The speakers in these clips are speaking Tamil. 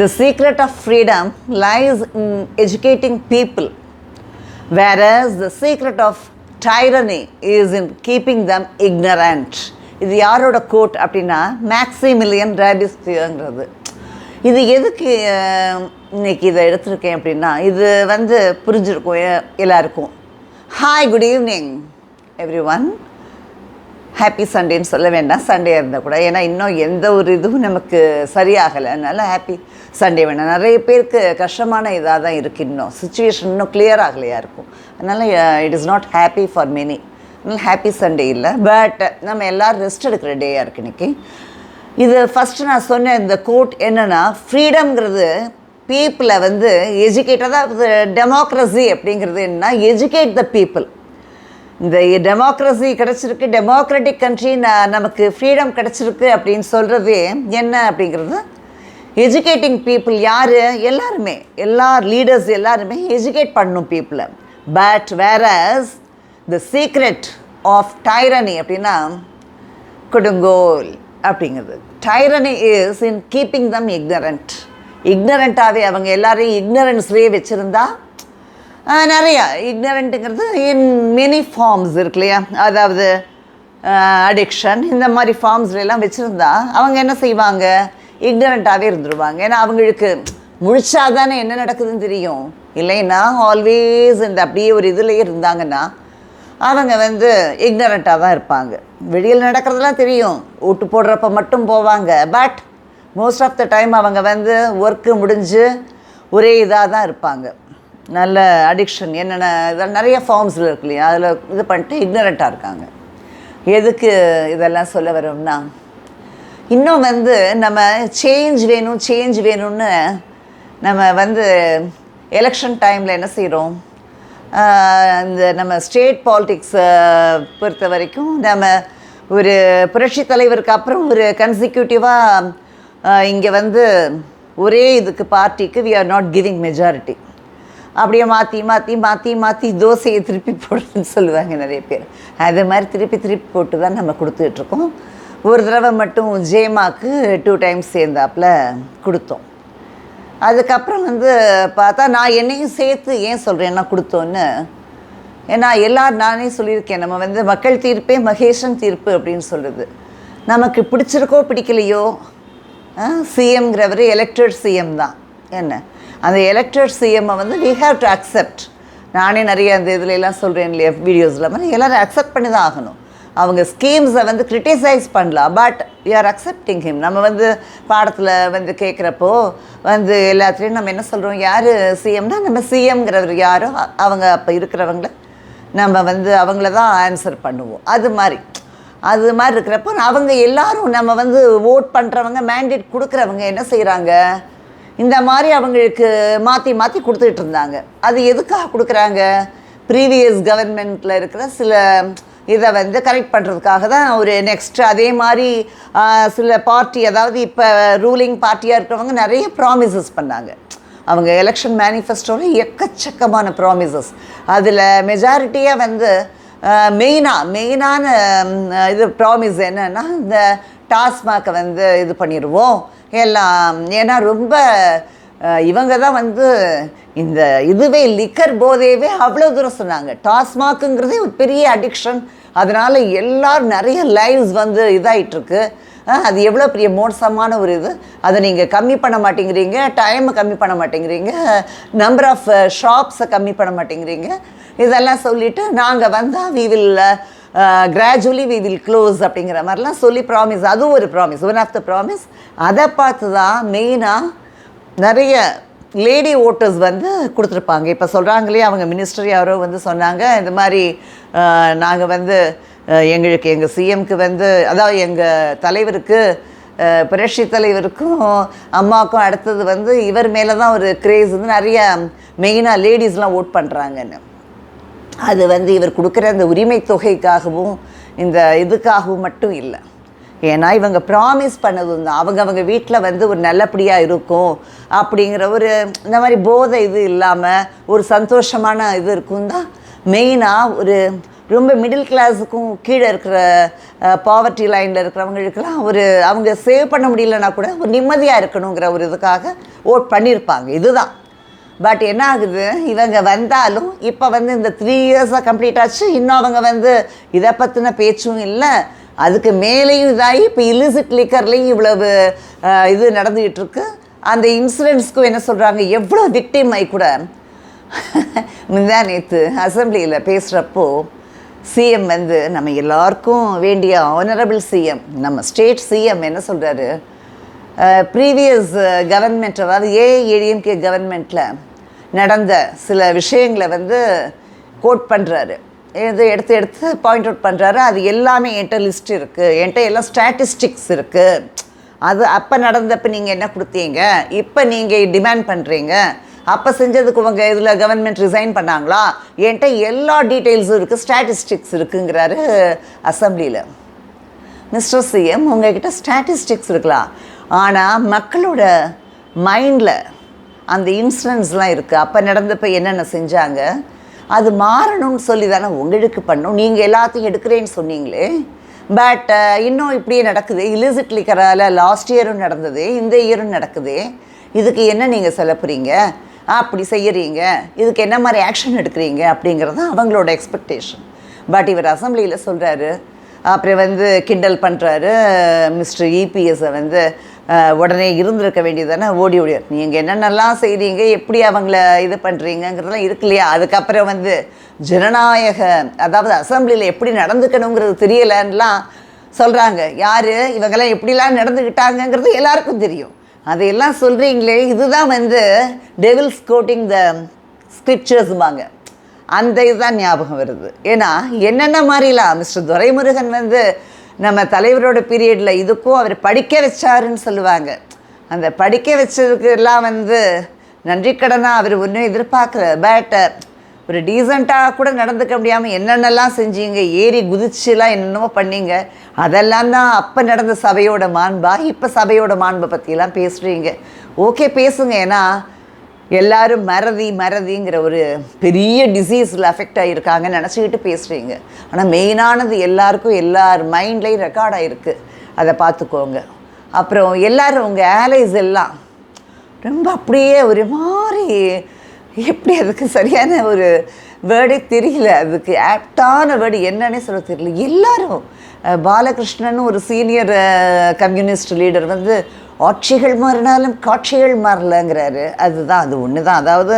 The secret of freedom lies in educating people, whereas the secret of tyranny is in keeping them ignorant. இது யாரோட கோட் அப்படின்னா மேக்ஸிமிலியன் ரேபிஸ்ங்கிறது இது எதுக்கு இன்னைக்கு இதை எடுத்திருக்கேன் அப்படின்னா இது வந்து புரிஞ்சிருக்கும் எல்லாருக்கும். Hi good evening every one happy சண்டேன்னு சொல்ல வேண்டாம். சண்டே இருந்தால் கூட. ஏன்னா இன்னும் எந்த ஒரு இதுவும் நமக்கு சரியாகலை. அதனால் ஹாப்பி சண்டே வேண்டாம். நிறைய பேருக்கு கஷ்டமான இதாக தான் இருக்குது இன்னும். சுச்சுவேஷன் இன்னும் கிளியர் ஆகலையா இருக்கும். அதனால் it is not happy for many அதனால் ஹாப்பி சண்டே இல்லை. பட் நம்ம எல்லோரும் ரெஸ்ட் எடுக்கிற டேயாக இருக்குது இன்னைக்கு. இது ஃபஸ்ட்டு நான் சொன்ன இந்த கோட் என்னென்னா ஃப்ரீடம்ங்கிறது பீப்புளை வந்து எஜுகேட் அதாவது டெமோக்ரஸி அப்படிங்கிறது என்னன்னா எஜுகேட் த பீப்புள் இந்த டெமோக்ரஸி கிடச்சிருக்கு டெமோக்ராட்டிக் கண்ட்ரி நமக்கு ஃப்ரீடம் கிடச்சிருக்கு அப்படின்னு சொல்கிறது என்ன அப்படிங்கிறது? எஜுகேட்டிங் பீப்புள் யார்? எல்லாருமே. எல்லா லீடர்ஸ் எல்லாருமே எஜுகேட் பண்ணும் பீப்புளை but where's the secret of tyranny அப்படின்னா கொடுங்கோல் அப்படிங்கிறது. Tyranny is in keeping them ignorant இக்னரண்ட்டாகவே அவங்க எல்லாரையும் இக்னரன்ஸ்லேயே வச்சுருந்தா நிறையா இக்னரண்ட்டுங்கிறது இன் மெனி ஃபார்ம்ஸ் இருக்கு இல்லையா? அதாவது அடிக்ஷன் இந்த மாதிரி ஃபார்ம்ஸ்லாம் வச்சுருந்தா அவங்க என்ன செய்வாங்க? இக்னரண்ட்டாகவே இருந்துருவாங்க. ஏன்னா அவங்களுக்கு முழிச்சாதானே என்ன நடக்குதுன்னு தெரியும். இல்லைன்னா ஆல்வேஸ் இந்த அப்படியே ஒரு இதுலேயே இருந்தாங்கன்னா அவங்க வந்து இக்னரண்ட்டாக தான் இருப்பாங்க. வெளியில் நடக்கிறதெல்லாம் தெரியும். ஓட்டு போடுறப்ப மட்டும் போவாங்க. But most of the time அவங்க வந்து ஒர்க்கு முடிஞ்சு ஒரே இதாக தான் இருப்பாங்க. நல்ல அடிக்ஷன் என்னென்ன இதெல்லாம் நிறைய ஃபார்ம்ஸில் இருக்கு இல்லையா? அதில் இது பண்ணிட்டு இக்னரண்ட்டாக இருக்காங்க. எதுக்கு இதெல்லாம் சொல்ல வரோம்னா இன்னும் வந்து நம்ம சேஞ்ச் வேணும் சேஞ்ச் வேணும்னு நம்ம வந்து எலெக்ஷன் டைமில் என்ன செய்கிறோம் இந்த நம்ம ஸ்டேட் பாலிட்டிக்ஸை பொறுத்த வரைக்கும் நம்ம ஒரு புரட்சி தலைவருக்கு அப்புறம் ஒரு கன்சிக்யூட்டிவாக இங்கே வந்து ஒரே இதுக்கு பார்ட்டிக்கு we are not giving majority அப்படியே மாற்றி மாற்றி மாற்றி மாற்றி தோசையை திருப்பி போடுன்னு சொல்லுவாங்க நிறைய பேர். அது மாதிரி திருப்பி திருப்பி போட்டு தான் நம்ம கொடுத்துட்ருக்கோம் ஒரு தடவை மட்டும் ஜேமாக்கு டூ டைம்ஸ் சேர்ந்தாப்புல கொடுத்தோம். அதுக்கப்புறம் வந்து பார்த்தா நான் என்னையும் சேர்த்து ஏன் சொல்கிறேன்னா கொடுத்தோன்னு. ஏன்னா எல்லாரும் நானே சொல்லியிருக்கேன் நம்ம வந்து மக்கள் தீர்ப்பே மகேஷன் தீர்ப்பு அப்படின்னு சொல்லுது நமக்கு பிடிச்சிருக்கோ பிடிக்கலையோ? சிஎம்ங்கிறவர் எலெக்டட் சிஎம் தான். என்ன? அந்த எலெக்டட் சிஎம்மை வந்து வி ஹாவ் டு அக்செப்ட் நானே நிறைய அந்த இதுல எல்லாம் சொல்கிறேன் இல்லையா வீடியோஸில் மாதிரி எல்லோரும் அக்செப்ட் பண்ணி தான் ஆகணும். அவங்க ஸ்கீம்ஸை வந்து கிரிட்டிசைஸ் பண்ணலாம். But we are accepting him நம்ம வந்து பாடத்தில் வந்து கேட்குறப்போ வந்து எல்லாத்துலேயும் நம்ம என்ன சொல்கிறோம் யார் சிஎம்னா நம்ம சிஎம்ங்கிறவர் யாரோ? அவங்க அப்போ இருக்கிறவங்கள நம்ம வந்து அவங்கள தான் ஆன்சர் பண்ணுவோம். அது மாதிரி. அது மாதிரி இருக்கிறப்போ அவங்க எல்லாரும் நம்ம வந்து ஓட் பண்ணுறவங்க மேண்டேட் கொடுக்குறவங்க என்ன செய்கிறாங்க இந்த மாதிரி அவங்களுக்கு மாற்றி மாற்றி கொடுத்துட்டு இருந்தாங்க. அது எதுக்காக கொடுக்குறாங்க? ப்ரீவியஸ் கவர்மெண்ட்டில் இருக்கிற சில இதை வந்து கரெக்ட் பண்ணுறதுக்காக தான் ஒரு நெக்ஸ்ட் அதே மாதிரி சில பார்ட்டி அதாவது இப்போ ரூலிங் பார்ட்டியாக இருக்கிறவங்க நிறைய ப்ராமிசஸ் பண்ணாங்க. அவங்க எலெக்ஷன் மேனிஃபெஸ்டோவில் எக்கச்சக்கமான ப்ராமிசஸ் அதில் மெஜாரிட்டியாக வந்து மெயினாக மெயினான இது ப்ராமிஸ் என்னென்னா இந்த டாஸ்மாகை வந்து இது பண்ணிடுவோம் எல்லாம் ஏன்னா ரொம்ப இவங்க தான் வந்து இந்த இதுவே லிக்கர் போதையவே அவ்வளோ தூரம் சொன்னாங்க. டாஸ்மாக்குங்கிறதே ஒரு பெரிய அடிக்ஷன் அதனால் எல்லோரும் நிறைய லைவ்ஸ் வந்து இதாயிட்டிருக்கு. அது எவ்வளோ பெரிய மோசமான ஒரு இது. அதை நீங்கள் கம்மி பண்ண மாட்டேங்கிறீங்க. டைமை கம்மி பண்ண மாட்டேங்கிறீங்க. நம்பர் ஆஃப் ஷாப்ஸை கம்மி பண்ண மாட்டேங்கிறீங்க. இதெல்லாம் சொல்லிவிட்டு நாங்கள் வந்தால் we will gradually we will close அப்படிங்கிற மாதிரிலாம் சொல்லி ப்ராமிஸ் அதுவும் ஒரு promise one of the promise அதை பார்த்து தான் மெயினாக நிறைய லேடி ஓட்டர்ஸ் வந்து கொடுத்துருப்பாங்க. இப்போ சொல்கிறாங்களே அவங்க மினிஸ்டர் யாரோ வந்து சொன்னாங்க இந்த மாதிரி நாங்கள் வந்து எங்களுக்கு எங்கள் சிஎம்க்கு வந்து அதாவது எங்கள் தலைவருக்கு புரட்சி தலைவருக்கும் அம்மாவுக்கும் அடுத்தது வந்து இவர் மேலே தான் ஒரு கிரேஸ் வந்து நிறைய மெயினாக லேடிஸ்லாம் ஓட் பண்ணுறாங்கன்னு அது வந்து இவர் கொடுக்குற அந்த உரிமை தொகைக்காகவும் இந்த இதுக்காகவும் மட்டும் இல்லை. ஏன்னா இவங்க ப்ராமிஸ் பண்ணதும் தான். அவங்க அவங்க வீட்டில் வந்து ஒரு நல்லபடியாக இருக்கும் அப்படிங்கிற ஒரு இந்த மாதிரி போதை இது இல்லாமல் ஒரு சந்தோஷமான இது இருக்கும் தான். மெயினாக ஒரு ரொம்ப மிடில் கிளாஸுக்கும் கீழே இருக்கிற பாவர்ட்டி லைனில் இருக்கிறவங்களுக்கெல்லாம் ஒரு அவங்க சேவ் பண்ண முடியலன்னா கூட ஒரு நிம்மதியாக இருக்கணுங்கிற ஒரு இதுக்காக ஓட் பண்ணியிருப்பாங்க. இதுதான். பட் என்ன ஆகுது இவங்க வந்தாலும் இப்போ வந்து இந்த த்ரீ இயர்ஸாக கம்ப்ளீட் ஆச்சு. இன்னும் அவங்க வந்து இதை பற்றின பேச்சும் இல்லை. அதுக்கு மேலேயும் இதாகி இப்போ இலிசிட் லிக்கர்லேயும் இவ்வளவு இது நடந்துக்கிட்டு இருக்கு அந்த இன்சூரன்ஸ்க்கும் என்ன சொல்கிறாங்க எவ்வளோ விக்டிம் ஆகி கூட. முந்தா நேற்று அசம்பிளியில் பேசுகிறப்போ சிஎம் வந்து நம்ம எல்லாருக்கும் வேண்டிய ஆனரபிள் சிஎம் நம்ம ஸ்டேட் சிஎம் என்ன சொல்கிறாரு ப்ரீவியஸ் கவர்மெண்ட் அதாவது ஏஏடிஎம்கே கவர்மெண்ட்டில் நடந்த சில விஷயங்களை வந்து கோட் பண்ணுறாரு இது எடுத்து எடுத்து பாயிண்ட் அவுட் பண்ணுறாரு அது எல்லாமே என்கிட்ட லிஸ்ட் இருக்குது என்கிட்ட எல்லாம் ஸ்டாட்டிஸ்டிக்ஸ் இருக்குது அது அப்போ நடந்தப்போ நீங்கள் என்ன கொடுத்தீங்க? இப்போ நீங்கள் டிமாண்ட் பண்ணுறீங்க அப்போ செஞ்சதுக்கு உங்கள் இதில் கவர்மெண்ட் ரிசைன் பண்ணாங்களா? என்கிட்ட எல்லா டீட்டெயில்ஸும் இருக்குது ஸ்டாட்டிஸ்டிக்ஸ் இருக்குங்கிறாரு அசம்பிளியில். மிஸ்டர் சிஎம் உங்ககிட்ட ஸ்டாட்டிஸ்டிக்ஸ் இருக்கலாம். ஆனால் மக்களோட மைண்டில் அந்த இன்சிடென்ட்ஸ்லாம் இருக்குது அப்போ நடந்தப்போ என்னென்ன செஞ்சாங்க? அது மாறணும்னு சொல்லி தானே உங்களுக்கு பண்ணும் நீங்கள் எல்லாத்தையும் எடுக்கிறேன்னு சொன்னீங்களே. பட் இன்னும் இப்படியே நடக்குது. இலிசிட் லிக்கரால் லாஸ்ட் இயரும் நடந்தது இந்த இயரும் நடக்குது. இதுக்கு என்ன நீங்கள் சொல்ல போகிறீங்க அப்படி செய்கிறீங்க இதுக்கு என்ன மாதிரி ஆக்ஷன் எடுக்கிறீங்க? அப்படிங்கிறது தான் அவங்களோட எக்ஸ்பெக்டேஷன் பட் இவர் அசம்பிளியில் சொல்கிறாரு அப்புறம் வந்து கிண்டல் பண்ணுறாரு மிஸ்டர் இபிஎஸை வந்து உடனே இருந்திருக்க வேண்டியதானே ஓடி ஓடி. நீங்கள் என்னென்னலாம் செய்கிறீங்க எப்படி அவங்கள இது பண்ணுறீங்கிறதெல்லாம் இருக்கு இல்லையா? அதுக்கப்புறம் வந்து ஜனநாயக அதாவது அசம்பிளியில் எப்படி நடந்துக்கணுங்கிறது தெரியலன்னெலாம் சொல்கிறாங்க யார்? இவங்கெல்லாம் எப்படிலாம் நடந்துக்கிட்டாங்கங்கிறது எல்லாருக்கும் தெரியும். அதையெல்லாம் சொல்கிறீங்களே இதுதான் வந்து டெவில்ஸ் கோட்டிங் த ஸ்கிரிப்சர்ஸுமாங்க அந்த இதுதான் ஞாபகம் வருது. ஏன்னா என்னென்ன மாதிரிலாம் மிஸ்டர் துரைமுருகன் வந்து நம்ம தலைவரோட பீரியடில் இதுக்கும் அவர் படிக்க வச்சாருன்னு சொல்லுவாங்க. அந்த படிக்க வச்சதுக்கு எல்லாம் வந்து நன்றிக்கடனாக அவர் ஒன்றும் எதிர்பார்க்கல. பட் ஒரு டீசெண்டாக கூட நடந்துக்க முடியாமல் என்னென்னலாம் செஞ்சீங்க ஏறி குதிச்சுலாம் என்னென்னமோ பண்ணீங்க அதெல்லாம் தான் அப்போ நடந்த சபையோட மாண்பா இப்போ சபையோட மாண்பை பற்றியெல்லாம் பேசுகிறீங்க ஓகே பேசுங்க. ஏன்னா எல்லாரும் மறதி மறதிங்கிற ஒரு பெரிய டிசீஸில் அஃபெக்ட் ஆகியிருக்காங்கன்னு நினச்சிக்கிட்டு பேசுகிறீங்க ஆனால் மெயினானது எல்லாருக்கும் எல்லார் மைண்ட்லேயும் ரெக்கார்ட் ஆகிருக்கு அதை பார்த்துக்கோங்க. அப்புறம் எல்லோரும் உங்கள் ஆலைஸ் எல்லாம் ரொம்ப அப்படியே ஒரு மாதிரி எப்படி அதுக்கு சரியான ஒரு வேர்டே தெரியல. அதுக்கு ஆப்டான வேர்டு என்னன்னே சொல்ல தெரியல. எல்லாரும் பாலகிருஷ்ணன் ஒரு சீனியர் கம்யூனிஸ்ட் லீடர் வந்து ஆட்சிகள் மாறினாலும் காட்சிகள் மாறலங்கிறாரு. அதுதான் அது ஒன்று தான் அதாவது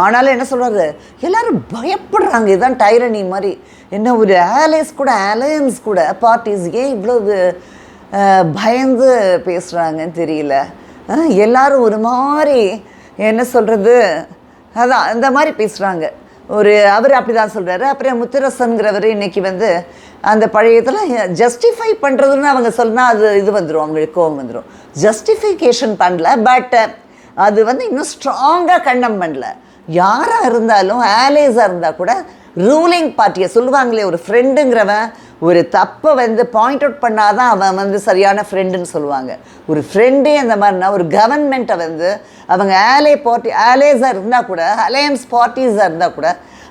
ஆனாலும் என்ன சொல்கிறாரு எல்லாரும் பயப்படுறாங்க. இதுதான் டைரனி மாதிரி. என்ன ஒரு ஆலைஸ் கூட அலையன்ஸ் கூட பார்ட்டிஸ் ஏன் இவ்வளோ பயந்து பேசுகிறாங்கன்னு தெரியல. எல்லாரும் ஒரு மாதிரி என்ன சொல்கிறது அதான் இந்த மாதிரி பேசுகிறாங்க ஒரு அவர் அப்படி தான் சொல்கிறாரு அப்புறம் முத்துரசன்கிறவர் இன்னைக்கு வந்து அந்த பழைய இதெல்லாம் ஜஸ்டிஃபை பண்ணுறதுன்னு அவங்க சொன்னால் அது இது வந்துடும் அவங்களுக்கு கோவம் வந்துடும் ஜஸ்டிஃபிகேஷன் பண்ணல பட் uh, அது வந்து இன்னும் ஸ்ட்ராங்காக கண்டம் பண்ணல. யாராக இருந்தாலும் ஆலேஸாக இருந்தால் கூட ரூலிங் பார்ட்டியை சொல்லுவாங்களே ஒரு ஃப்ரெண்டுங்கிறவன் ஒரு தப்பை வந்து பாயிண்ட் அவுட் பண்ணாதான் அவன் வந்து சரியான ஃப்ரெண்டுன்னு சொல்லுவாங்க. ஒரு ஃப்ரெண்டே அந்த மாதிரினா ஒரு கவர்மெண்ட்டை வந்து அவங்க ஆலே பார்ட்டி ஆலேஸாக இருந்தால் கூட அலையன்ஸ் பார்ட்டிஸாக இருந்தால் கூட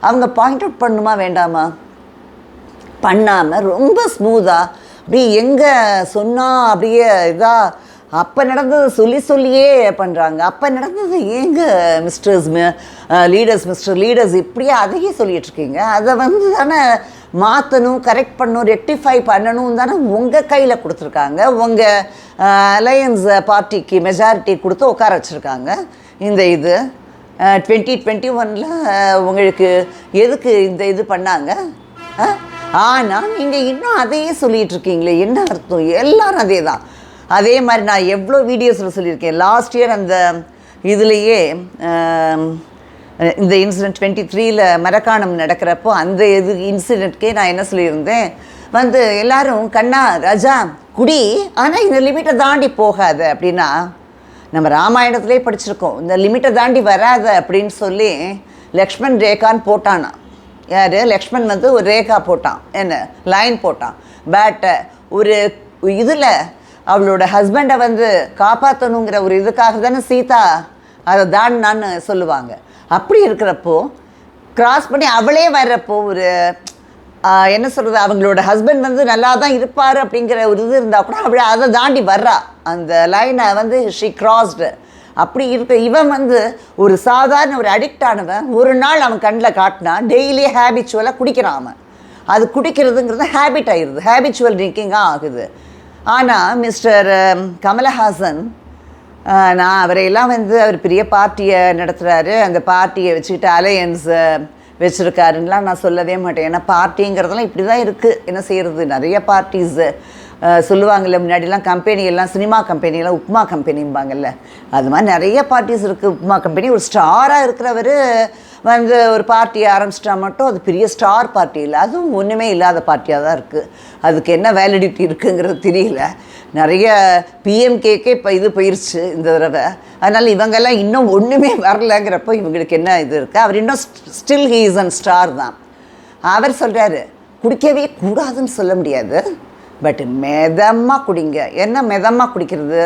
அவங்க பாயிண்ட் அவுட் பண்ணுமா வேண்டாமா? பண்ணாமல் ரொம்ப ஸ்மூத்தாக அப்படியே எங்கே சொன்னால் அப்படியே இதாக அப்போ நடந்தது சொல்லி சொல்லியே பண்ணுறாங்க அப்போ நடந்தது ஏங்க மிஸ்டர்ஸ் லீடர்ஸ் மிஸ்டர் லீடர்ஸ் இப்படியே அதையே சொல்லிகிட்ருக்கீங்க அதை வந்து தானே மாற்றணும் கரெக்ட் பண்ணணும் ரெக்டிஃபை பண்ணணும் தானே உங்கள் கையில் கொடுத்துருக்காங்க. உங்கள் அலையன்ஸ் பார்ட்டிக்கு மெஜாரிட்டி கொடுத்து உட்கார வச்சுருக்காங்க. இந்த இது ட்வெண்ட்டி ட்வெண்ட்டி ஒனில் உங்களுக்கு எதுக்கு இந்த இது பண்ணாங்க? ஆ ஆனால் நீங்கள் இன்னும் அதையே சொல்லிகிட்டு இருக்கீங்களே என்ன அர்த்தம்? எல்லாரும் அதே தான் அதே மாதிரி நான் எவ்வளோ வீடியோஸில் சொல்லியிருக்கேன். லாஸ்ட் இயர் அந்த இதுலேயே இந்த இன்சிடென்ட் டுவெண்ட்டி த்ரீல மரக்காணம் நடக்கிறப்போ அந்த இது இன்சிடெண்ட்கே நான் என்ன சொல்லியிருந்தேன்? வந்து எல்லாரும் கண்ணா ராஜா குடி. ஆனால் இந்த லிமிட்டை தாண்டி போகாத. அப்படின்னா நம்ம ராமாயணத்திலே படிச்சிருக்கோம். இந்த லிமிட்டை தாண்டி வராத. அப்படின்னு சொல்லி லக்ஷ்மண் ரேகான்னு போட்டானா யார்? லக்ஷ்மண் வந்து ஒரு ரேகா போட்டான். என்ன? லைன் போட்டான். பேட்டை ஒரு இதில் அவளோட ஹஸ்பண்டை வந்து காப்பாற்றணுங்கிற ஒரு இதுக்காக தானே சீதா அதை தாண்டான்னு சொல்லுவாங்க. அப்படி இருக்கிறப்போ கிராஸ் பண்ணி அவளே வர்றப்போ ஒரு என்ன சொல்கிறது அவங்களோட ஹஸ்பண்ட் வந்து நல்லா தான் இருப்பார் அப்படிங்கிற ஒரு இது இருந்தால் கூட அவள் அதை தாண்டி வர்றா. அந்த லைனை வந்து ஷி கிராஸ்டு அப்படி இருக்க இவன் வந்து ஒரு சாதாரண ஒரு அடிக்ட் ஆனவன் ஒரு நாள் அவன் கண்ணில் காட்டினா டெய்லி ஹேபிச்சுவலாக குடிக்கிறான் அவன். அது குடிக்கிறதுங்கிறது ஹேபிட் ஆயிடுது ஹேபிச்சுவல் ட்ரிங்கிங்காக ஆகுது. ஆனால் மிஸ்டர் um, கமலஹாசன் நான் அவரையெல்லாம் வந்து அவர் பெரிய பார்ட்டியை நடத்துகிறாரு அந்த பார்ட்டியை வச்சுக்கிட்டு அலையன்ஸை வச்சுருக்காருன்னெலாம் நான் சொல்லவே மாட்டேன். ஏன்னா பார்ட்டிங்கிறதெல்லாம் இப்படி தான் இருக்குது என்ன செய்கிறது நிறைய பார்ட்டிஸு சொல்லுவாங்கல்ல முன்னாடிலாம் கம்பெனி எல்லாம் சினிமா கம்பெனியெல்லாம் உப்மா கம்பெனிம்பாங்கல்ல. அது மாதிரி நிறைய பார்ட்டிஸ் இருக்குது உப்மா கம்பெனி ஒரு ஸ்டாராக இருக்கிறவர் வந்து ஒரு பார்ட்டியை ஆரம்பிச்சிட்டா மட்டும் அது பெரிய ஸ்டார் பார்ட்டி இல்லை. அதுவும் ஒன்றுமே இல்லாத பார்ட்டியாக தான் இருக்குது அதுக்கு என்ன வேலிடிட்டி இருக்குங்கிறது தெரியல. நிறைய பிஎம்கேக்கே இப்போ இது போயிருச்சு இந்த தடவை. அதனால் இவங்கெல்லாம் இன்னும் ஒன்றுமே வரலங்கிறப்போ இவங்களுக்கு என்ன இது இருக்குது அவர் இன்னும் still he is and star தான். அவர் சொல்கிறாரு குடிக்கவே கூடாதுன்னு சொல்ல முடியாது. பட் மிதமாக குடிங்க. என்ன மிதமாக குடிக்கிறது?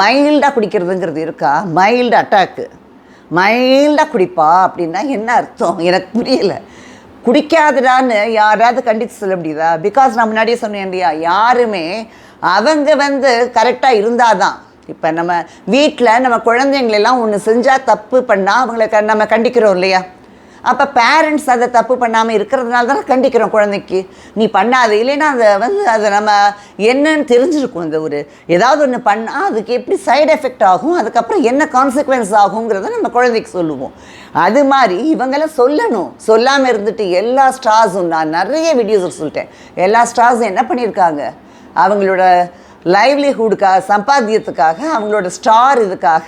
மைல்டாக குடிக்கிறதுங்கிறது இருக்கா? மைல்டு அட்டாக்கு மைல்டாக குடிப்பா அப்படின்னா என்ன அர்த்தம்? எனக்கு புரியல. குடிக்காதடான்னு யாராவது கண்டித்து சொல்ல முடியுதா? பிகாஸ் நான் முன்னாடியே சொன்னேன் இல்லையா? யாருமே அவங்க வந்து கரெக்டாக இருந்தால் தான் இப்போ நம்ம வீட்டில் நம்ம குழந்தைங்களெல்லாம் ஒன்று செஞ்சால் தப்பு பண்ணால் அவங்கள க நம்ம கண்டிக்கிறோம் இல்லையா? அப்போ பேரண்ட்ஸ் அதை தப்பு பண்ணாமல் இருக்கிறதுனால தானே கண்டிக்கிறோம் குழந்தைக்கு. நீ பண்ணாது இல்லைன்னா அதை வந்து அதை நம்ம என்னன்னு தெரிஞ்சிருக்கும் இந்த ஒரு ஏதாவது ஒன்று பண்ணால் அதுக்கு எப்படி சைடு எஃபெக்ட் ஆகும் அதுக்கப்புறம் என்ன கான்சிக்வன்ஸ் ஆகுங்கிறத நம்ம குழந்தைக்கு சொல்லுவோம். அது மாதிரி இவங்கெல்லாம் சொல்லணும். சொல்லாமல் இருந்துட்டு எல்லா ஸ்டார்ஸும் நான் நிறைய வீடியோஸில் சொல்லிட்டேன். எல்லா ஸ்டார்ஸும் என்ன பண்ணியிருக்காங்க? அவங்களோட லைவ்லிஹுடுக்காக சம்பாத்தியத்துக்காக அவங்களோட ஸ்டார் இதுக்காக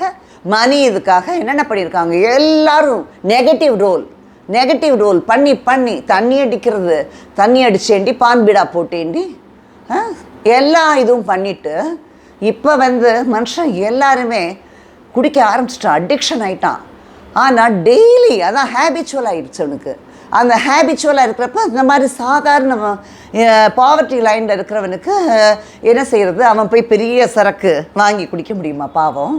மணி இதுக்காக என்னென்ன பண்ணியிருக்காங்க? எல்லாரும் நெகட்டிவ் ரோல் நெகட்டிவ் ரோல் பண்ணி பண்ணி தண்ணி அடிக்கிறது தண்ணி அடிச்சேண்டி பான்பீடா போட்டேண்டி ஆ, எல்லா இதுவும் பண்ணிட்டு இப்போ வந்து மனுஷன் எல்லாருமே குடிக்க ஆரம்பிச்சிட்டான் அடிக்ஷன் ஆயிட்டான். ஆனால் டெய்லி அதான் ஹேபிச்சுவல் ஆயிடுச்சு அவனுக்கு. அந்த ஹேபிச்சுவலாக இருக்கிறப்ப இந்த மாதிரி சாதாரண பாவர்ட்டி லைனில் இருக்கிறவனுக்கு என்ன செய்கிறது அவன் போய் பெரிய சரக்கு வாங்கி குடிக்க முடியுமா பாவம்?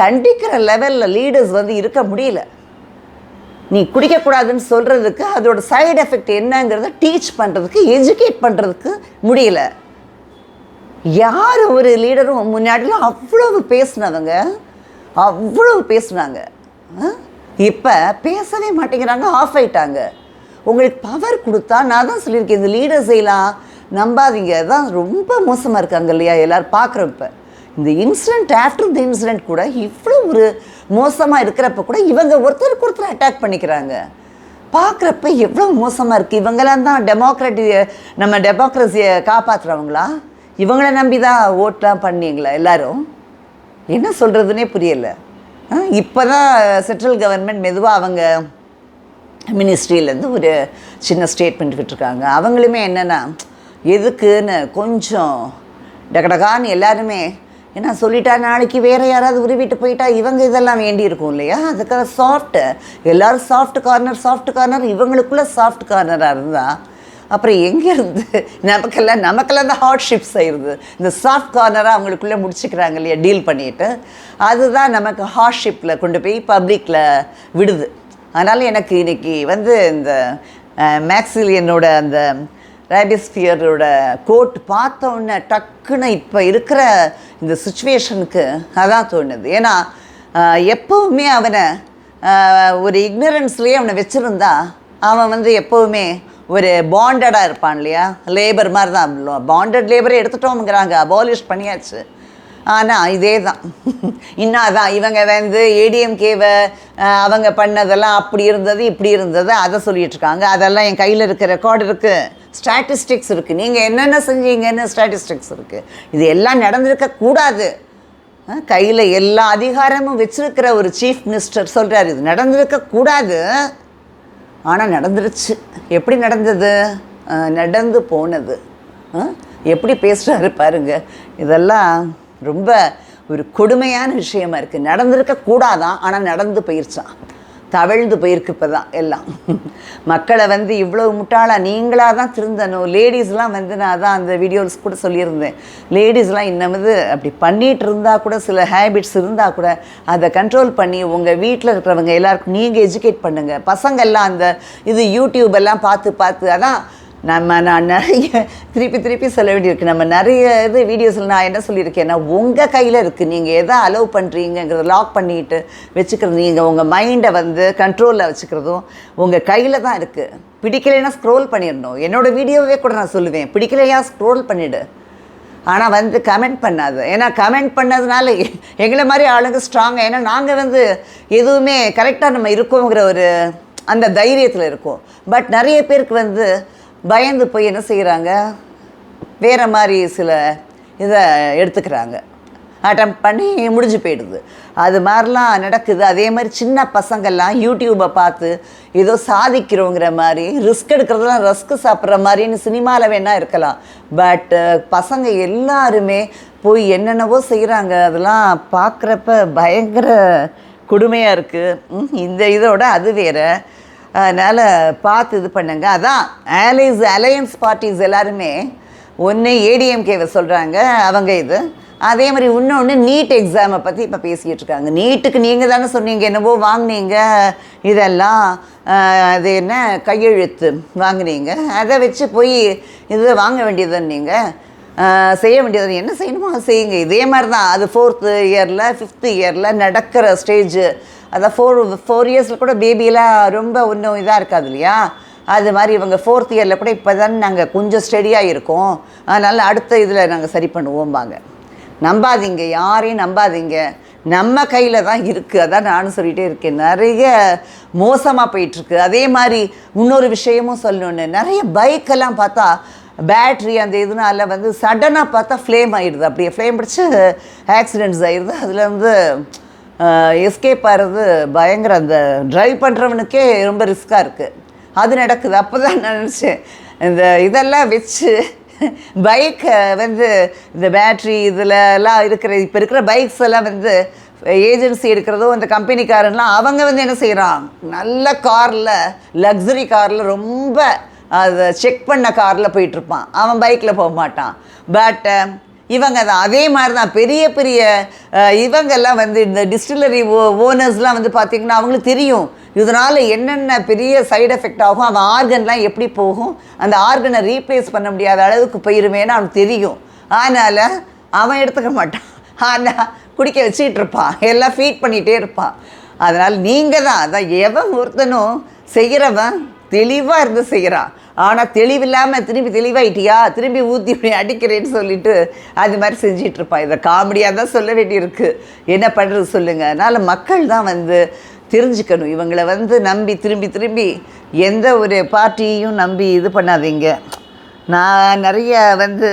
கண்டிக்கிற லெவலில் லீடர்ஸ் வந்து இருக்க முடியல. நீ குடிக்கக்கூடாதுன்னு சொல்கிறதுக்கு அதோட சைடு எஃபெக்ட் என்னங்கிறத டீச் பண்ணுறதுக்கு எஜுகேட் பண்ணுறதுக்கு முடியல. யார் ஒரு லீடரும் முன்னாடிலாம் அவ்வளவு பேசினவங்க? அவ்வளவு பேசுனாங்க. இப்போ பேசவே மாட்டேங்கிறாங்க ஆஃப் ஆயிட்டாங்க. உங்களுக்கு பவர் கொடுத்தா நான் தான் சொல்லியிருக்கேன் இந்த லீடர்ஸ் எல்லாம் நம்பாதீங்க. தான் ரொம்ப மோசமாக இருக்காங்க இல்லையா? எல்லோரும் பார்க்குறோம் இப்போ. இந்த இன்சிடென்ட் ஆஃப்டர் த இன்சிடென்ட் கூட இவ்வளோ ஒரு மோசமாக இருக்கிறப்ப கூட இவங்க ஒருத்தருக்கு ஒருத்தர் அட்டாக் பண்ணிக்கிறாங்க. பார்க்குறப்ப எவ்வளோ மோசமாக இருக்குது இவங்களாம் தான் டெமோக்ரட்டி நம்ம டெமோக்ரஸியை காப்பாற்றுறவங்களா இவங்கள நம்பி தான் ஓட்லாம் பண்ணீங்களா எல்லாரும்? என்ன சொல்கிறதுனே புரியலை. இப்போ தான் சென்ட்ரல் கவர்மெண்ட் மெதுவாக அவங்க மினிஸ்ட்ரியிலேருந்து ஒரு சின்ன ஸ்டேட்மெண்ட் விட்டுருக்காங்க. அவங்களுமே என்னென்னா எதுக்குன்னு கொஞ்சம் டகடகான்னு எல்லாருமே ஏன்னா சொல்லிட்டா நாளைக்கு வேறு யாராவது உருவிட்டு போயிட்டா இவங்க இதெல்லாம் வேண்டி இருக்கும் இல்லையா? அதுக்காக சாஃப்ட்டு எல்லாரும் சாஃப்ட் கார்னர் சாஃப்ட் கார்னர் இவங்களுக்குள்ளே சாஃப்ட் கார்னராக இருந்தால் அப்புறம் எங்கேருந்து நமக்கெல்லாம் நமக்கெல்லாம் தான் ஹாட் ஷிப்ஸ் ஆயிடுது இந்த சாஃப்ட் கார்னராக அவங்களுக்குள்ளே முடிச்சுக்கிறாங்க இல்லையா? டீல் பண்ணிட்டு. அதுதான் நமக்கு ஹார்ட்ஷிப்பில் கொண்டு போய் பப்ளிக்கில் விடுது. அதனால் எனக்கு இன்னைக்கு வந்து இந்த மேக்ஸிலியனோட அந்த ரேபிஸ்பியரோட கோட் பார்த்த உடனே டக்குன்னு இப்போ இருக்கிற இந்த சுச்சுவேஷனுக்கு அதான் தோணுது. ஏன்னா எப்போவுமே அவனை ஒரு இக்னரன்ஸ்லேயே அவனை வச்சுருந்தா அவன் வந்து எப்போவுமே ஒரு பாண்டடாக இருப்பான் இல்லையா? லேபர் மாதிரி தான். பாண்டட் லேபரை எடுத்துட்டோம்ங்கிறாங்க. அபாலிஷ் பண்ணியாச்சு. ஆனால் இதே தான் இன்னும் அதான் இவங்க வந்து ஏடிஎம்கேவை அவங்க பண்ணதெல்லாம் அப்படி இருந்தது இப்படி இருந்தது அதை சொல்லிகிட்ருக்காங்க அதெல்லாம் என் கையில் இருக்க ரெக்கார்டு இருக்குது ஸ்டாட்டிஸ்டிக்ஸ் இருக்குது நீங்கள் என்னென்ன செஞ்சீங்கன்னு ஸ்டாட்டிஸ்டிக்ஸ் இருக்குது இது எல்லாம் நடந்திருக்க கூடாது. கையில் எல்லா அதிகாரமும் வச்சிருக்கிற ஒரு சீஃப் மினிஸ்டர் சொல்கிறார் இது நடந்திருக்க கூடாது. ஆனால் நடந்துருச்சு. எப்படி நடந்தது? நடந்து போனது. எப்படி பேசுகிறாரு பாருங்கள் இதெல்லாம் ரொம்ப ஒரு கொடுமையான விஷயமா இருக்குது நடந்திருக்க கூடாதான் ஆனால் நடந்து போயிருச்சான் தவழ்ந்து போயிருக்கு இப்போ தான் எல்லாம். மக்களை வந்து இவ்வளோ முட்டாளாக நீங்களாக தான் திருந்தணும். லேடிஸ்லாம் வந்து நான் தான் அந்த வீடியோஸ் கூட சொல்லியிருந்தேன். லேடிஸ்லாம் இன்னமது அப்படி பண்ணிகிட்டு இருந்தால் கூட சில ஹேபிட்ஸ் இருந்தால் கூட அதை கண்ட்ரோல் பண்ணி உங்கள் வீட்டில் இருக்கிறவங்க எல்லாருக்கும் நீங்கள் எஜுகேட் பண்ணுங்கள் பசங்கள்லாம் அந்த இது யூடியூப் எல்லாம் பார்த்து பார்த்து அதான் நம்ம நான் நிறைய திருப்பி திருப்பி சொல்ல வேண்டியிருக்கு. நம்ம நிறைய இது வீடியோஸில் நான் என்ன சொல்லியிருக்கேன்னா உங்கள் கையில் இருக்குது நீங்கள் எதை அலோவ் பண்ணுறீங்கிறத லாக் பண்ணிட்டு வச்சுக்கிறது நீங்கள் உங்கள் மைண்டை வந்து கண்ட்ரோலில் வச்சுக்கிறதும் உங்கள் கையில் தான் இருக்குது பிடிக்கலைன்னா ஸ்க்ரோல் பண்ணிடணும். என்னோடய வீடியோவே கூட நான் சொல்லுவேன். பிடிக்கலையா ஸ்க்ரோல் பண்ணிவிடு ஆனால் வந்து கமெண்ட் பண்ணாது. ஏன்னா கமெண்ட் பண்ணதுனால எங்களை மாதிரி ஆளுங்க ஸ்ட்ராங்காக ஏன்னா நாங்கள் வந்து எதுவுமே கரெக்டாக நம்ம இருக்கோங்கிற ஒரு அந்த தைரியத்தில் இருக்கோம். பட் நிறைய பேருக்கு வந்து பயந்து போய் என்ன செய்கிறாங்க வேறு மாதிரி சில இதை எடுத்துக்கிறாங்க. அட்டம் பண்ணி முடிஞ்சு போயிடுது. அது மாதிரிலாம் நடக்குது. அதே மாதிரி சின்ன பசங்கள்லாம் யூடியூப்பை பார்த்து ஏதோ சாதிக்கிறோங்கிற மாதிரி ரிஸ்க் எடுக்கிறதுலாம் ரிஸ்க் சாப்பிட்ற மாதிரின்னு சினிமாவில் வேணால் இருக்கலாம். பட் பசங்க எல்லாருமே போய் என்னென்னவோ செய்கிறாங்க அதெல்லாம் பார்க்குறப்ப பயங்கர கொடுமையாக இருக்குது இந்த இதோட அது வேறு. அதனால் பார்த்து இது பண்ணுங்க. அதான் ஆலைஸ் அலையன்ஸ் பார்ட்டிஸ் எல்லாருமே ஒன்று ஏடிஎம்கேவை சொல்கிறாங்க அவங்க இது. அதே மாதிரி இன்னொன்று நீட் எக்ஸாமை பற்றி இப்போ பேசிக்கிட்டு இருக்காங்க. நீட்டுக்கு நீங்கள் தானே சொன்னீங்க என்னவோ வாங்குனீங்க இதெல்லாம் அது என்ன கையெழுத்து வாங்குனீங்க. அதை வச்சு போய் இது வாங்க வேண்டியது நீங்கள் செய்ய வேண்டியது என்ன செய்யணுமோ செய்யுங்க. இதே மாதிரி தான் அது ஃபோர்த்து இயரில் ஃபிஃப்த்து இயரில் நடக்கிற ஸ்டேஜ் அதான் ஃபோர் ஃபோர் இயர்ஸில் கூட பேபியெலாம் ரொம்ப ஒன்றும் இதாக இருக்காது இல்லையா? அது மாதிரி இவங்க ஃபோர்த் இயரில் கூட இப்போ தான் நாங்கள் கொஞ்சம் ஸ்டெடியாக இருக்கோம். அதனால் அடுத்த இதில் நாங்கள் சரி பண்ணுவோம்பாங்க. நம்பாதீங்க யாரையும் நம்பாதீங்க. நம்ம கையில் தான் இருக்குது அதான் நானும் சொல்லிகிட்டே இருக்கேன். நிறைய மோசமாக போயிட்டுருக்கு. அதே மாதிரி இன்னொரு விஷயமும் சொல்லணுன்னு நிறைய பைக்கெல்லாம் பார்த்தா பேட்ரி அந்த இதனால வந்து சடனாக பார்த்தா ஃப்ளேம் ஆயிடுது. அப்படியே ஃப்ளேம் பிடிச்சி ஆக்சிடென்ட்ஸ் ஆயிடுது. அதில் வந்து எஸ்கேப் ஆகிறது பயங்கர அந்த ட்ரைவ் பண்ணுறவனுக்கே ரொம்ப ரிஸ்க்காக இருக்குது அது நடக்குது. அப்போ தான் நான் நினச்சேன். இந்த இதெல்லாம் வச்சு பைக்கை வந்து இந்த பேட்ரி இதில் எல்லாம் இருக்கிற இப்போ இருக்கிற பைக்ஸ் எல்லாம் வந்து ஏஜென்சி எடுக்கிறதோ இந்த கம்பெனிக்காரன்லாம் அவங்க வந்து என்ன செய்கிறான் நல்ல காரில் லக்ஸரி காரில் ரொம்ப அதை செக் பண்ண காரில் போயிட்டுருப்பான் அவன் பைக்கில் போக மாட்டான். பட் இவங்க தான். அதே மாதிரி தான் பெரிய பெரிய இவங்கெல்லாம் வந்து இந்த டிஸ்டிலரி ஓ ஓனர்ஸ்லாம் வந்து பார்த்திங்கன்னா அவங்களுக்கு தெரியும். இதனால் என்னென்ன பெரிய சைடு எஃபெக்ட் ஆகும் அவன் ஆர்கன்லாம் எப்படி போகும் அந்த ஆர்கனை ரீப்ளேஸ் பண்ண முடியாத அளவுக்கு போயிருமேன்னு அவனுக்கு தெரியும். அதனால் அவன் எடுத்துக்க மாட்டான். ஆனால் குடிக்க வச்சுக்கிட்டு இருப்பான். எல்லாம் ஃபீட் பண்ணிகிட்டே இருப்பான். அதனால் நீங்கள் தான். அதான் எவன் ஒருத்தனும் செய்கிறவன் தெளிவாக இருந்து செய்கிறான் ஆனால் தெளிவில்லாமல் திரும்பி தெளிவாயிட்டியா? திரும்பி ஊற்றி இப்படி அடிக்கிறேன்னு சொல்லிட்டு அது மாதிரி செஞ்சிட்ருப்பான் இதை காமெடியாக தான் சொல்ல வேண்டியிருக்கு. என்ன பண்ணுறது சொல்லுங்கள் அதனால் மக்கள் தான் வந்து தெரிஞ்சுக்கணும். இவங்களை வந்து நம்பி திரும்பி திரும்பி எந்த ஒரு பார்ட்டியையும் நம்பி இது பண்ணாதீங்க. நான் நிறைய வந்து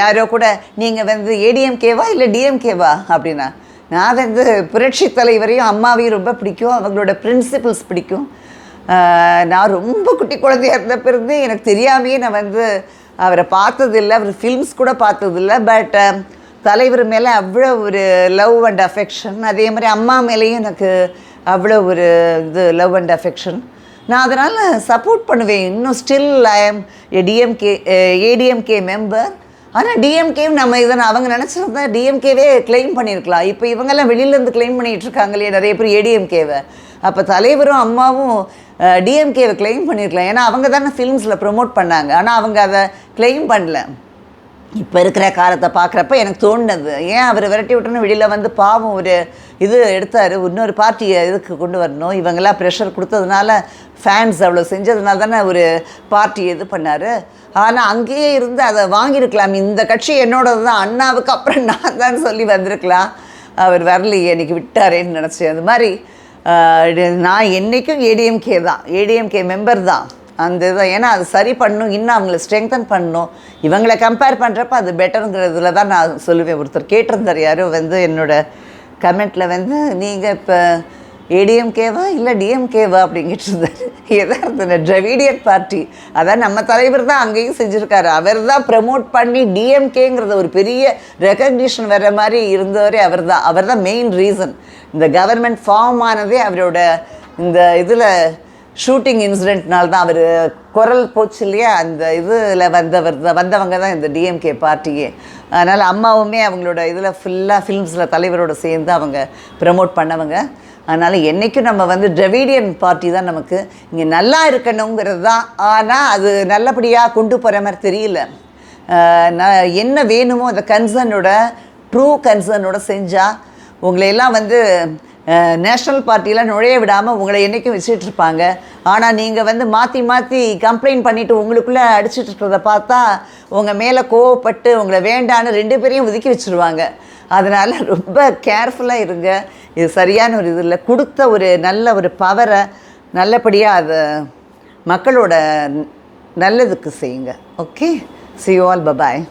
யாரோ கூட நீங்கள் வந்து ஏடிஎம்கேவா இல்லை டிஎம்கேவா அப்படின்னா நான் வந்து புரட்சி தலைவரையும் அம்மாவையும் ரொம்ப பிடிக்கும். அவங்களோட பிரின்சிபல்ஸ் பிடிக்கும். நான் ரொம்ப குட்டி குழந்தையா இருந்த பிறந்து எனக்கு தெரியாமையே நான் வந்து அவரை பார்த்ததில்லை. அவர் ஃபில்ம்ஸ் கூட பார்த்ததில்ல. பட் தலைவர் மேலே அவ்வளோ ஒரு லவ் அண்ட் அஃபெக்ஷன் அதே மாதிரி அம்மா மேலேயும் எனக்கு அவ்வளோ ஒரு இது லவ் அண்ட் அஃபெக்ஷன் நான் அதனால் சப்போர்ட் பண்ணுவேன். இன்னும் still I am a DMK ADMK member ஆனால் டிஎம்கே நம்ம இதை நான் அவங்க நினச்சிருந்தா டிஎம்கேவே கிளைம் பண்ணியிருக்கலாம். இப்போ இவங்கெல்லாம் வெளியிலேருந்து கிளைம் பண்ணிகிட்டு இருக்காங்க இல்லையா? நிறைய பேர் ஏடிஎம்கேவை அப்போ தலைவரும் அம்மாவும் டிஎம்கேவை க்ளைம் பண்ணியிருக்கலாம் ஏன்னா அவங்க தானே ஃபிலிம்ஸில் ப்ரொமோட் பண்ணாங்க. ஆனால் அவங்க அதை க்ளைம் பண்ணல. இப்போ இருக்கிற காலத்தை பார்க்குறப்ப எனக்கு தோணுனது ஏன் அவர் விரட்டி விட்டோன்னு வெளியில் வந்து பாவம் ஒரு இது எடுத்தார். இன்னொரு பார்ட்டியை இதுக்கு கொண்டு வரணும்? இவங்கெல்லாம் ப்ரெஷர் கொடுத்ததுனால ஃபேன்ஸ் அவ்வளோ செஞ்சதுனால தானே ஒரு பார்ட்டி இது பண்ணார். ஆனால் அங்கேயே இருந்து அதை வாங்கியிருக்கலாம். இந்த கட்சி என்னோடது தான். அண்ணாவுக்கு அப்புறம் நான் தான் சொல்லி வந்திருக்கலாம். அவர் வரலையே இன்னைக்கு விட்டாரேன்னு நினச்சேன். அது மாதிரி நான் என்றைக்கும் ஏடிஎம்கே தான். ஏடிஎம்கே மெம்பர் தான். அந்த இதை ஏன்னா அது சரி பண்ணணும் இன்னும் அவங்கள ஸ்ட்ரெங்தன் பண்ணணும் இவங்களை கம்பேர் பண்ணுறப்ப அது பெட்டருங்கிறதுல தான் நான் சொல்லுவேன். ஒருத்தர் கேட்டிருந்தார் யாரோ வந்து என்னோட கமெண்ட்டில் வந்து நீங்கள் இப்போ ஏடிஎம்கேவா இல்லை டிஎம்கேவா அப்படிங்கிட்டு இருந்தார் எதார்த்தன டிரவிடியன் பார்ட்டி அதான் நம்ம தலைவர் தான் அங்கேயும் செஞ்சுருக்காரு. அவர் தான் ப்ரமோட் பண்ணி டிஎம்கேங்கிறத ஒரு பெரிய ரெக்கக்னிஷன் வர மாதிரி இருந்தவரே அவர் தான். அவர் தான் மெயின் ரீசன் இந்த கவர்மெண்ட் ஃபார்ம் ஆனதே அவரோட இந்த இதில் ஷூட்டிங் இன்சிடென்ட்னால தான். அவர் குரல் போச்சு இல்லையா? அந்த இதில் வந்தவர் வந்தவங்க தான் இந்த டிஎம்கே பார்ட்டியே. அதனால் அம்மாவுமே அவங்களோட இதில் ஃபுல்லாக ஃபிலிம்ஸில் தலைவரோடு சேர்ந்து அவங்க ப்ரமோட் பண்ணவங்க. அதனால் என்றைக்கும் நம்ம வந்து டிரவிடியன் பார்ட்டி தான் நமக்கு. இங்கே நல்லா இருக்கணுங்கிறது தான் ஆனால் அது நல்லபடியாக கொண்டு போகிற மாதிரி தெரியல. நான் என்ன வேணுமோ அந்த கன்சர்னோட ட்ரூ கன்சர்னோட செஞ்சால் உங்களையெல்லாம் வந்து நேஷ்னல் பார்ட்டியில் நுழைய விடாமல் உங்களை என்றைக்கும் வச்சுட்டு இருப்பாங்க. ஆனால் நீங்கள் வந்து மாற்றி மாற்றி கம்ப்ளைண்ட் பண்ணிவிட்டு உங்களுக்குள்ளே அடிச்சிட்டு இருக்கிறத பார்த்தா உங்கள் மேலே கோவப்பட்டு உங்களை வேண்டான்னு ரெண்டு பேரையும் ஒதுக்கி வச்சுருவாங்க. அதனால் ரொம்ப கேர்ஃபுல்லாக இருங்க. இது சரியான ஒரு இதில் கொடுத்த ஒரு நல்ல ஒரு பவரை நல்லபடியாக அதை மக்களோட நல்லதுக்கு செய்யுங்க. Okay C all bye bye